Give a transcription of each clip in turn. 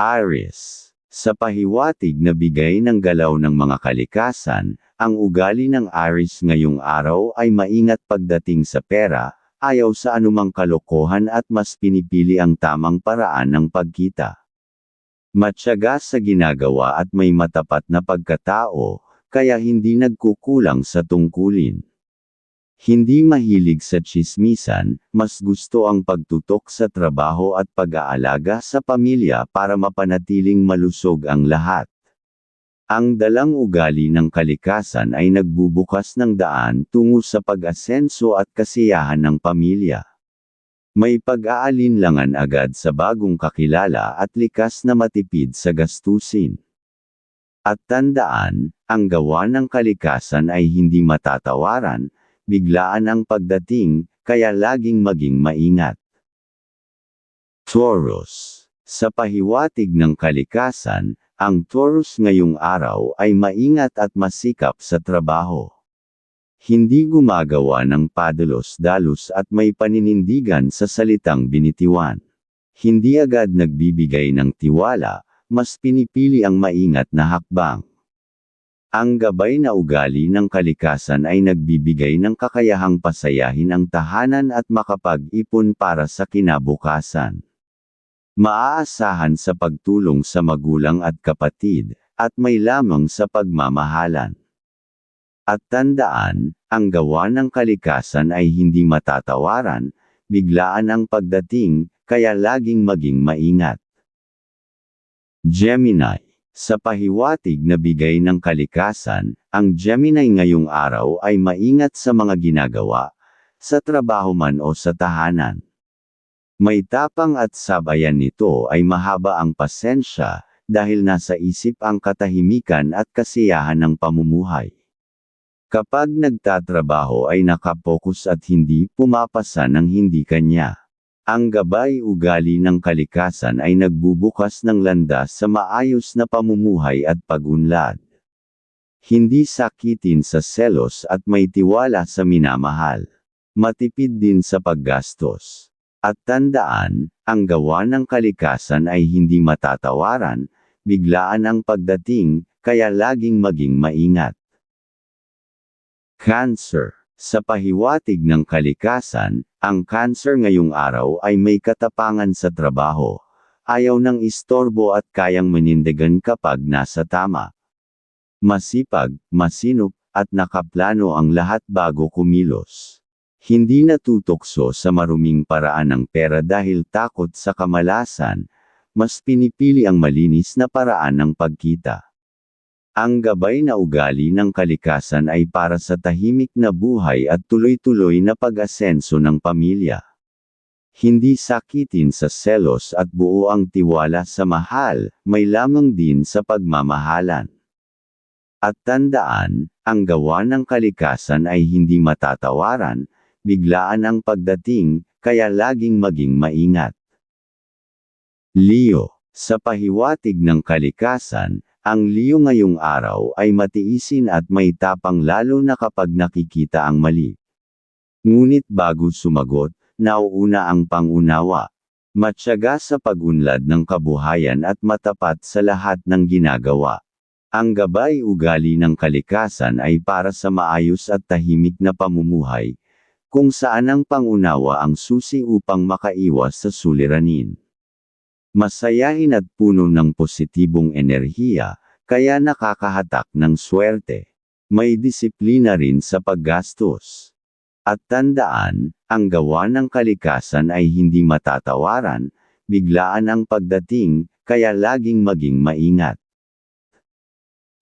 Aries. Sa pahiwatig na bigay ng galaw ng mga kalikasan, ang ugali ng Aries ngayong araw ay maingat pagdating sa pera, ayaw sa anumang kalokohan at mas pinipili ang tamang paraan ng pagkita. Matyaga sa ginagawa at may matapat na pagkatao, kaya hindi nagkukulang sa tungkulin. Hindi mahilig sa chismisan, mas gusto ang pagtutok sa trabaho at pag-aalaga sa pamilya para mapanatiling malusog ang lahat. Ang dalang ugali ng kalikasan ay nagbubukas ng daan tungo sa pag-asenso at kasiyahan ng pamilya. May pag-aalinlangan agad sa bagong kakilala at likas na matipid sa gastusin. At tandaan, ang gawa ng kalikasan ay hindi matatawaran, biglaan ang pagdating, kaya laging maging maingat. Taurus Sa pahiwatig ng kalikasan, ang Taurus ngayong araw ay maingat at masikap sa trabaho. Hindi gumagawa ng padalos-dalos at may paninindigan sa salitang binitiwan. Hindi agad nagbibigay ng tiwala, mas pinipili ang maingat na hakbang. Ang gabay na ugali ng kalikasan ay nagbibigay ng kakayahang pasayahin ang tahanan at makapag-ipon para sa kinabukasan. Maaasahan sa pagtulong sa magulang at kapatid, at may lamang sa pagmamahalan. At tandaan, ang gawa ng kalikasan ay hindi matatawaran, biglaan ang pagdating, kaya laging maging maingat. Gemini Sa pahiwatig na bigay ng kalikasan, ang Gemini ngayong araw ay maingat sa mga ginagawa, sa trabaho man o sa tahanan. May tapang at sabayan nito ay mahaba ang pasensya, dahil nasa isip ang katahimikan at kasiyahan ng pamumuhay. Kapag nagtatrabaho ay nakapokus at hindi pumapasa ng hindi kanya. Ang gabay ugali ng kalikasan ay nagbubukas ng landas sa maayos na pamumuhay at pagunlad. Hindi sakitin sa selos at may tiwala sa minamahal. Matipid din sa paggastos. At tandaan, ang gawa ng kalikasan ay hindi matatawaran, biglaan ang pagdating, kaya laging maging maingat. Cancer. Sa pahiwatig ng kalikasan, ang cancer ngayong araw ay may katapangan sa trabaho. Ayaw ng istorbo at kayang manindigan kapag nasa tama. Masipag, masinop, at nakaplano ang lahat bago kumilos. Hindi natutokso sa maruming paraan ng pera dahil takot sa kamalasan, mas pinipili ang malinis na paraan ng pagkita. Ang gabay na ugali ng kalikasan ay para sa tahimik na buhay at tuloy-tuloy na pag-asenso ng pamilya. Hindi sakitin sa selos at buo ang tiwala sa mahal, may lamang din sa pagmamahalan. At tandaan, ang gawa ng kalikasan ay hindi matatawaran, biglaan ang pagdating, kaya laging maging maingat. Leo, sa pahiwatig ng kalikasan, ang Leo ngayong araw ay matiisin at may tapang lalo na kapag nakikita ang mali. Ngunit bago sumagot, nauuna ang pangunawa. Matyaga sa pagunlad ng kabuhayan at matapat sa lahat ng ginagawa. Ang gabay ugali ng kalikasan ay para sa maayos at tahimik na pamumuhay, kung saan ang pangunawa ang susi upang makaiwas sa suliranin. Masayahin at puno ng positibong enerhiya, kaya nakakahatak ng swerte. May disiplina rin sa paggastos. At tandaan, ang gawa ng kalikasan ay hindi matatawaran, biglaan ang pagdating, kaya laging maging maingat.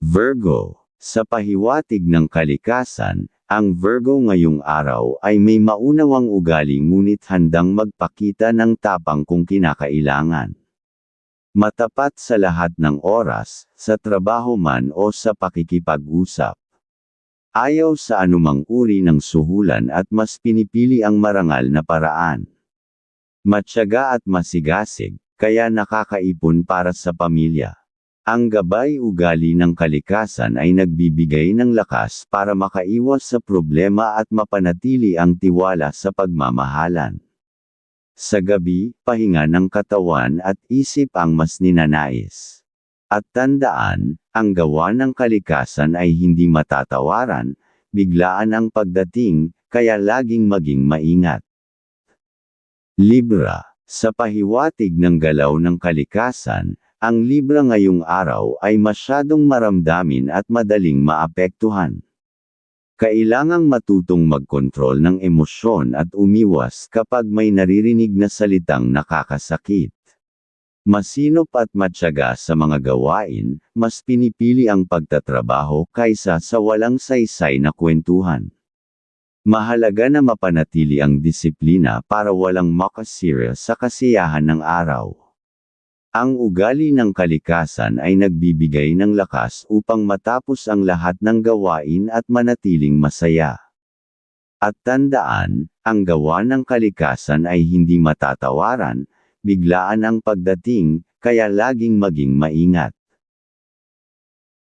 Virgo Sa pahiwatig ng kalikasan, ang Virgo ngayong araw ay may maunawang ugali ngunit handang magpakita ng tapang kung kinakailangan. Matapat sa lahat ng oras, sa trabaho man o sa pakikipag-usap. Ayaw sa anumang uri ng suhulan at mas pinipili ang marangal na paraan. Matyaga at masigasig, kaya nakakaipon para sa pamilya. Ang gabay ugali ng kalikasan ay nagbibigay ng lakas para makaiwas sa problema at mapanatili ang tiwala sa pagmamahalan. Sa gabi, pahinga ng katawan at isip ang mas ninanais. At tandaan, ang gawa ng kalikasan ay hindi matatawaran, biglaan ang pagdating, kaya laging maging maingat. Libra Sa pahiwatig ng galaw ng kalikasan, ang Libra ngayong araw ay masyadong maramdamin at madaling maapektuhan. Kailangang matutong magkontrol ng emosyon at umiwas kapag may naririnig na salitang nakakasakit. Masinop at matyaga sa mga gawain, mas pinipili ang pagtatrabaho kaysa sa walang saysay na kwentuhan. Mahalaga na mapanatili ang disiplina para walang makasira sa kasiyahan ng araw. Ang ugali ng kalikasan ay nagbibigay ng lakas upang matapos ang lahat ng gawain at manatiling masaya. At tandaan, ang gawa ng kalikasan ay hindi matatawaran, biglaan ang pagdating, kaya laging maging maingat.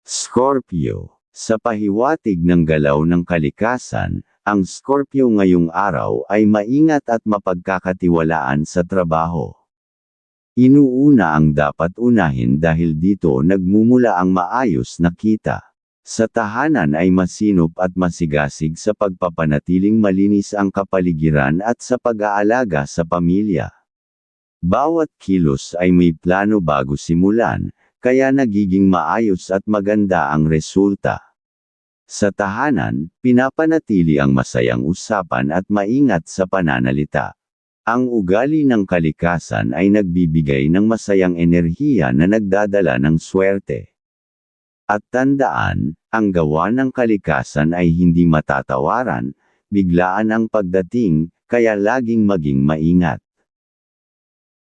Scorpio Sa pahiwatig ng galaw ng kalikasan, ang Scorpio ngayong araw ay maingat at mapagkakatiwalaan sa trabaho. Inuuna ang dapat unahin dahil dito nagmumula ang maayos na kita. Sa tahanan ay masinop at masigasig sa pagpapanatiling malinis ang kapaligiran at sa pag-aalaga sa pamilya. Bawat kilos ay may plano bago simulan, kaya nagiging maayos at maganda ang resulta. Sa tahanan, pinapanatili ang masayang usapan at maingat sa pananalita. Ang ugali ng kalikasan ay nagbibigay ng masayang enerhiya na nagdadala ng swerte. At tandaan, ang gawa ng kalikasan ay hindi matatawaran, biglaan ang pagdating, kaya laging maging maingat.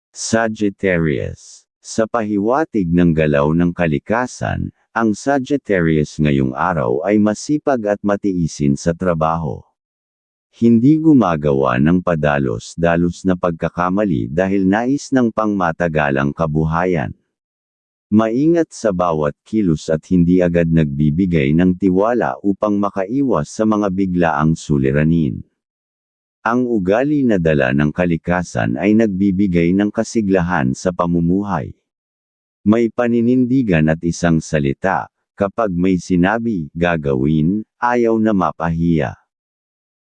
Sagittarius. Sa pahiwatig ng galaw ng kalikasan, ang Sagittarius ngayong araw ay masipag at matiisin sa trabaho. Hindi gumagawa ng padalos-dalos na pagkakamali dahil nais ng pangmatagalang kabuhayan. Maingat sa bawat kilos at hindi agad nagbibigay ng tiwala upang makaiwas sa mga biglaang suliranin. Ang ugali na dala ng kalikasan ay nagbibigay ng kasiglahan sa pamumuhay. May paninindigan at isang salita, kapag may sinabi, gagawin, ayaw na mapahiya.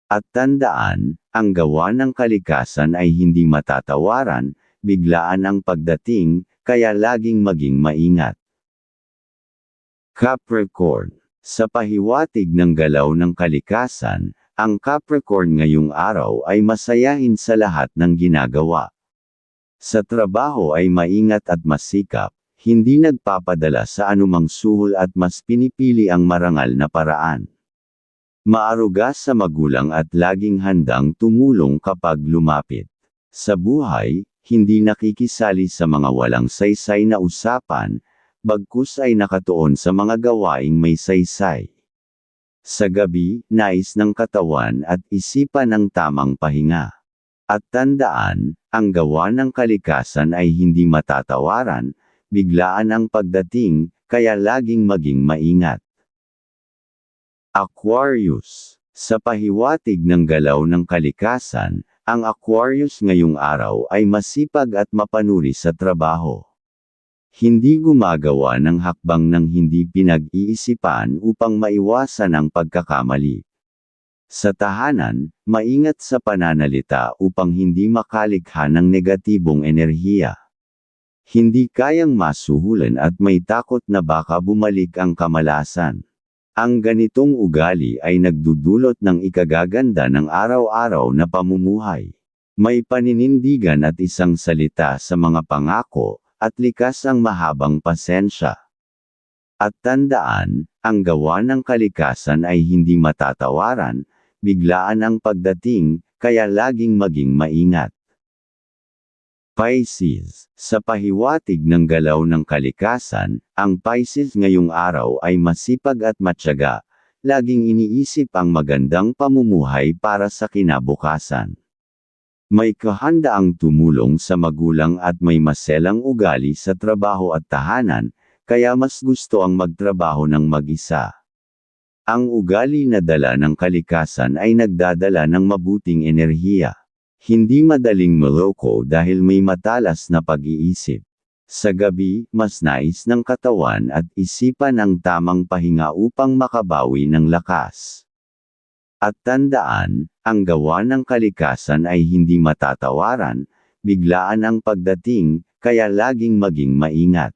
At tandaan, ang gawa ng kalikasan ay hindi matatawaran, biglaan ang pagdating, kaya laging maging maingat. Capricorn Sa pahiwatig ng galaw ng kalikasan, ang Capricorn ngayong araw ay masayahin sa lahat ng ginagawa. Sa trabaho ay maingat at masikap, hindi nagpapadala sa anumang suhol at mas pinipili ang marangal na paraan. Maaruga sa magulang at laging handang tumulong kapag lumapit. Sa buhay, hindi nakikisali sa mga walang saysay na usapan, bagkus ay nakatuon sa mga gawaing may saysay. Sa gabi, nais ng katawan at isipan ng tamang pahinga. At tandaan, ang gawa ng kalikasan ay hindi matatawaran, biglaan ang pagdating, kaya laging maging maingat. Aquarius Sa pahiwatig ng galaw ng kalikasan, ang Aquarius ngayong araw ay masipag at mapanuri sa trabaho. Hindi gumagawa ng hakbang ng hindi pinag-iisipan upang maiwasan ang pagkakamali. Sa tahanan, maingat sa pananalita upang hindi makalikha ng negatibong enerhiya. Hindi kayang masuhulan at may takot na baka bumalik ang kamalasan. Ang ganitong ugali ay nagdudulot ng ikagaganda ng araw-araw na pamumuhay. May paninindigan at isang salita sa mga pangako, at likas ang mahabang pasensya. At tandaan, ang gawa ng kalikasan ay hindi matatawaran, biglaan ang pagdating, kaya laging maging maingat. Pisces, sa pahiwatig ng galaw ng kalikasan, ang Pisces ngayong araw ay masipag at matyaga, laging iniisip ang magandang pamumuhay para sa kinabukasan. May kahandaang tumulong sa magulang at may maselang ugali sa trabaho at tahanan, kaya mas gusto ang magtrabaho ng mag-isa. Ang ugali na dala ng kalikasan ay nagdadala ng mabuting enerhiya. Hindi madaling maloko dahil may matalas na pag-iisip. Sa gabi, mas nais ng katawan at isipan ang tamang pahinga upang makabawi ng lakas. At tandaan, ang gawa ng kalikasan ay hindi matatawaran, biglaan ang pagdating, kaya laging maging maingat.